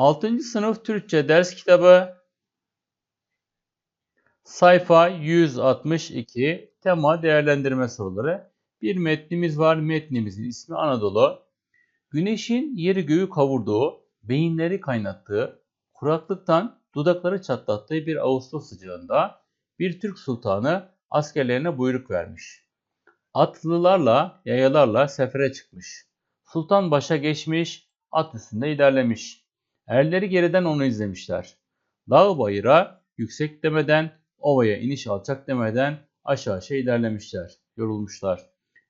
6. sınıf Türkçe ders kitabı sayfa 162 tema değerlendirme soruları. Bir metnimiz var. Metnimizin ismi Anadolu. Güneşin yeri göğü kavurduğu, beyinleri kaynattığı, kuraklıktan dudakları çatlattığı bir Ağustos sıcağında bir Türk sultanı askerlerine buyruk vermiş. Atlılarla, yayalarla sefere çıkmış. Sultan başa geçmiş, at üstünde ilerlemiş. Erleri geriden onu izlemişler. Dağ bayıra yüksek demeden, ovaya iniş alçak demeden aşağı aşağı ilerlemişler. Yorulmuşlar.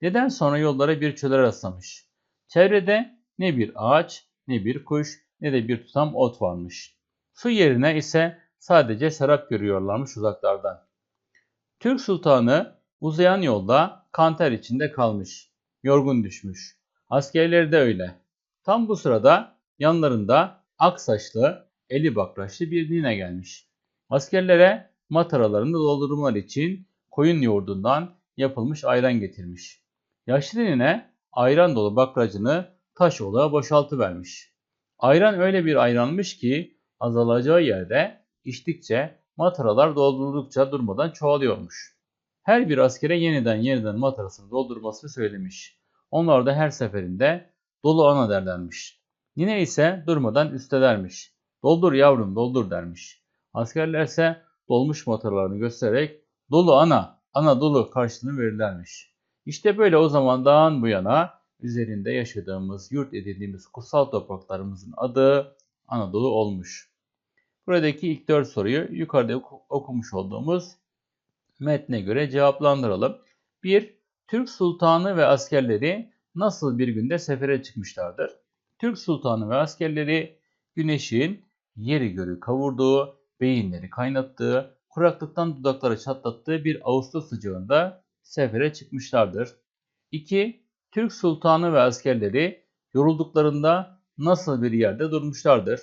Neden sonra yollara bir çöle rastlamış. Çevrede ne bir ağaç, ne bir kuş, ne de bir tutam ot varmış. Su yerine ise sadece serap görüyorlarmış uzaklardan. Türk sultanı uzayan yolda kanter içinde kalmış. Yorgun düşmüş. Askerleri de öyle. Tam bu sırada yanlarında ak saçlı, eli bakraçlı bir nine gelmiş. Askerlere mataralarını doldurmalar için koyun yoğurdundan yapılmış ayran getirmiş. Yaşlı nine ayran dolu bakracını taş olağa boşaltıvermiş. Ayran öyle bir ayranmış ki azalacağı yerde içtikçe mataralar dolduruldukça durmadan çoğalıyormuş. Her bir askere yeniden yeniden matarasını doldurmasını söylemiş. Onlar da her seferinde dolu ana derlermiş. Yine ise durmadan üstelermiş. Doldur yavrum doldur dermiş. Askerler ise dolmuş mataralarını göstererek dolu ana, ana dolu karşılığını verirlermiş. İşte böyle o zamandan bu yana üzerinde yaşadığımız, yurt edindiğimiz kutsal topraklarımızın adı Anadolu olmuş. Buradaki ilk dört soruyu yukarıda okumuş olduğumuz metne göre cevaplandıralım. 1. Türk sultanı ve askerleri nasıl bir günde sefere çıkmışlardır? Türk sultanı ve askerleri güneşin yeri görü kavurduğu, beyinleri kaynattığı, kuraklıktan dudakları çatlattığı bir Ağustos sıcağında sefere çıkmışlardır. 2. Türk sultanı ve askerleri yorulduklarında nasıl bir yerde durmuşlardır?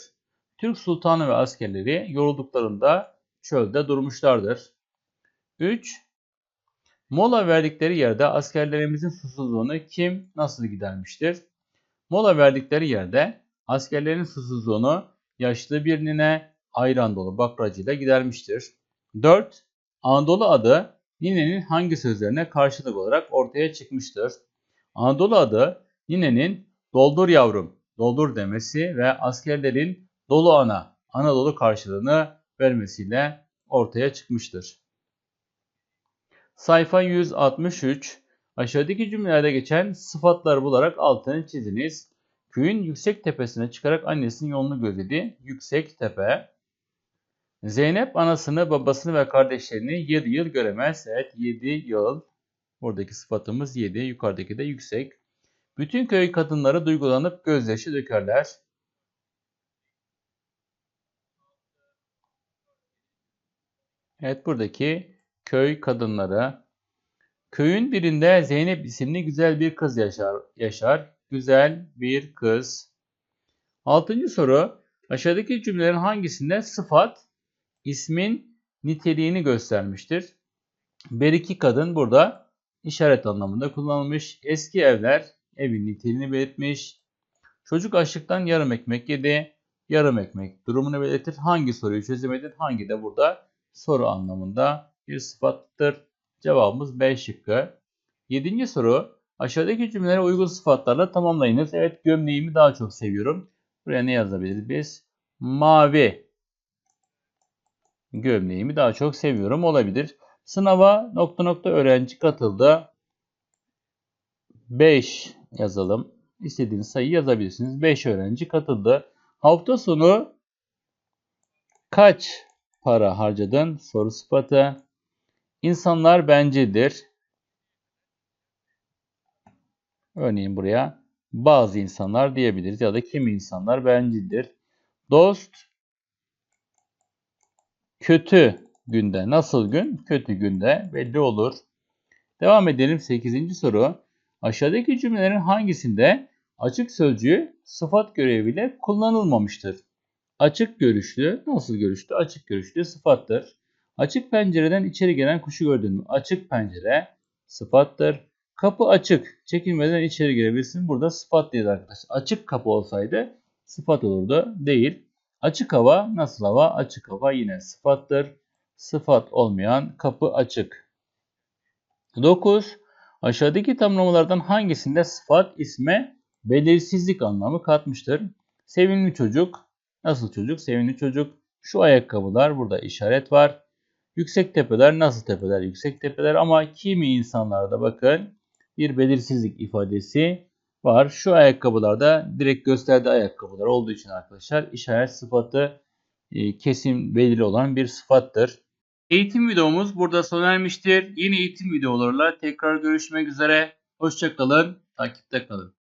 Türk sultanı ve askerleri yorulduklarında çölde durmuşlardır. 3. Mola verdikleri yerde askerlerimizin susuzluğunu kim nasıl gidermiştir? Mola verdikleri yerde askerlerin susuzluğunu yaşlı bir nine ayran dolu bakracıyla gidermiştir. 4. Anadolu adı Nine'nin hangi sözlerine karşılık olarak ortaya çıkmıştır? Anadolu adı Nine'nin doldur yavrum, doldur demesi ve askerlerin dolu ana, Anadolu karşılığını vermesiyle ortaya çıkmıştır. Sayfa 163. Aşağıdaki cümlelerde geçen sıfatları bularak altını çiziniz. Köyün yüksek tepesine çıkarak annesinin yolunu gözledi. Yüksek tepe. Zeynep anasını, babasını ve kardeşlerini 7 yıl göremez. Evet 7 yıl. Buradaki sıfatımız 7. Yukarıdaki de yüksek. Bütün köy kadınları duygulanıp gözyaşı dökerler. Evet buradaki köy kadınları. Köyün birinde Zeynep isimli güzel bir kız yaşar. yaşar. Güzel bir kız. Altıncı soru. Aşağıdaki cümlelerin hangisinde sıfat ismin niteliğini göstermiştir? Beriki kadın burada işaret anlamında kullanılmış. Eski evler evin niteliğini belirtmiş. Çocuk açlıktan yarım ekmek yedi. Yarım ekmek durumunu belirtir. Hangi soruyu çözemedin? Hangi de burada soru anlamında bir sıfattır. Cevabımız B şıkkı. Yedinci soru. Aşağıdaki cümlelere uygun sıfatlarla tamamlayınız. Evet gömleğimi daha çok seviyorum. Buraya ne yazabiliriz biz? Mavi. Gömleğimi daha çok seviyorum olabilir. Sınava nokta nokta öğrenci katıldı. 5 yazalım. İstediğiniz sayı yazabilirsiniz. 5 öğrenci katıldı. Hafta sonu kaç para harcadın? Soru sıfatı. İnsanlar bencildir. Örneğin buraya bazı insanlar diyebiliriz ya da kimi insanlar bencildir. Dost kötü günde. Nasıl gün? Kötü günde belli olur. Devam edelim 8. soru. Aşağıdaki cümlelerin hangisinde açık sözcüğü sıfat göreviyle kullanılmamıştır? Açık görüşlü, nasıl görüşlü? Açık görüşlü sıfattır. Açık pencereden içeri gelen kuşu gördün mü? Açık pencere sıfattır. Kapı açık. Çekilmeden içeri girebilirsin. Burada sıfat değil arkadaşlar. Açık kapı olsaydı sıfat olurdu. Değil. Açık hava nasıl hava? Açık hava yine sıfattır. Sıfat olmayan kapı açık. 9. Aşağıdaki tamlamalardan hangisinde sıfat isme belirsizlik anlamı katmıştır? Sevimli çocuk. Nasıl çocuk? Sevimli çocuk. Şu ayakkabılar burada işaret var. Yüksek tepeler nasıl tepeler? Yüksek tepeler ama kimi insanlarda bakın bir belirsizlik ifadesi var. Şu ayakkabılarda direkt gösterdiği ayakkabılar olduğu için arkadaşlar işaret sıfatı e, kesin belirli olan bir sıfattır. Eğitim videomuz burada sona ermiştir. Yeni eğitim videolarla tekrar görüşmek üzere. Hoşçakalın, takipte kalın.